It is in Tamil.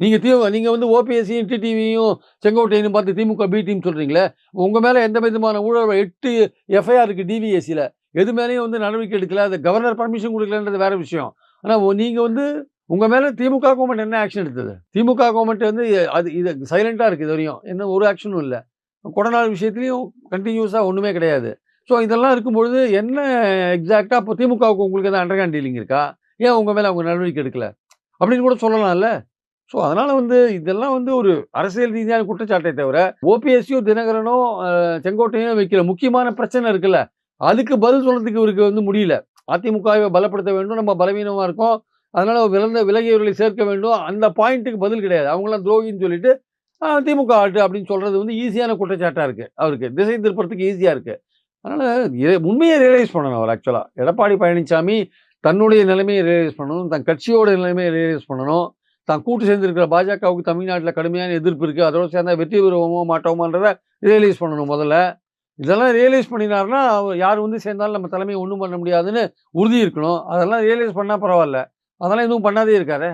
நீங்கள் தீ நீங்கள் வந்து ஓபிஎஸ்சியும் டிடிவியும் செங்கோட்டையனும் பார்த்து திமுக பி டீம் சொல்கிறீங்களே உங்கள் மேலே எந்த விதமான ஊழல் எட்டு எஃப்ஐஆர் இருக்குது டிவிஎஸ்சியில் எது மேலேயும் வந்து நடவடிக்கை எடுக்கல. அது கவர்னர் பர்மிஷன் கொடுக்கலன்றது வேற விஷயம். ஆனால் நீங்கள் வந்து உங்கள் மேலே திமுக கவர்மெண்ட் என்ன ஆக்ஷன் எடுத்தது? திமுக கவர்மெண்ட் வந்து அது இது சைலண்ட்டாக இருக்குது வரையும். என்ன ஒரு ஆக்ஷனும் இல்லை. கொடநாள் விஷயத்துலையும் கண்டினியூஸாக ஒன்றுமே கிடையாது. ஸோ இதெல்லாம் இருக்கும்பொழுது என்ன எக்ஸாக்டாக இப்போ திமுகவுக்கு உங்களுக்கு எதாவது அண்டர்ஹேண்ட் டீலிங் இருக்கா? ஏன் உங்கள் மேலே அவங்க நடவடிக்கை எடுக்கல? அப்படின்னு கூட சொல்லலாம்ல. ஸோ அதனால் வந்து இதெல்லாம் வந்து ஒரு அரசியல் ரீதியான குற்றச்சாட்டை தவிர ஓபிஎஸ்சியோ தினகரனோ செங்கோட்டையோ வைக்கிற முக்கியமான பிரச்சனை இருக்குல்ல அதுக்கு பதில் சொல்கிறதுக்கு இவருக்கு வந்து முடியல. அதிமுகவை பலப்படுத்த வேண்டும் நம்ம பலவீனமாக இருக்கோம் அதனால் விளந்த விலகியவர்களை சேர்க்க வேண்டும் அந்த பாயிண்ட்டுக்கு பதில் கிடையாது. அவங்களாம் துரோகின்னு சொல்லிட்டு திமுக ஆட்டு அப்படின்னு சொல்கிறது வந்து ஈஸியான குற்றச்சாட்டாக இருக்குது அவருக்கு. திசை திருப்பறதுக்கு ஈஸியாக இருக்குது அதனால் உண்மையை ரியலைஸ் பண்ணணும் அவர் ஆக்சுவலாக எடப்பாடி பழனிசாமி தன்னுடைய நிலைமையை ரியலைஸ் பண்ணணும் தன் கட்சியோட நிலைமையை ரியலைஸ் பண்ணணும். தான் கூட்டு சேர்ந்திருக்கிற பாஜகவுக்கு தமிழ்நாட்டில் கடுமையான எதிர்ப்பு இருக்குது அதோட சேர்ந்தால் வெற்றி பெறுவோமோ மாட்டோமான்றதை ரியலைஸ் பண்ணணும் முதல்ல. இதெல்லாம் ரியலைஸ் பண்ணினாருன்னா அவர் யார் வந்து சேர்ந்தாலும் நம்ம தலைமையை ஒன்றும் பண்ண முடியாதுன்னு உறுதி இருக்கணும். அதெல்லாம் ரியலைஸ் பண்ணால் பரவாயில்ல. அதெல்லாம் எதுவும் பண்ணாதே இருக்காரு.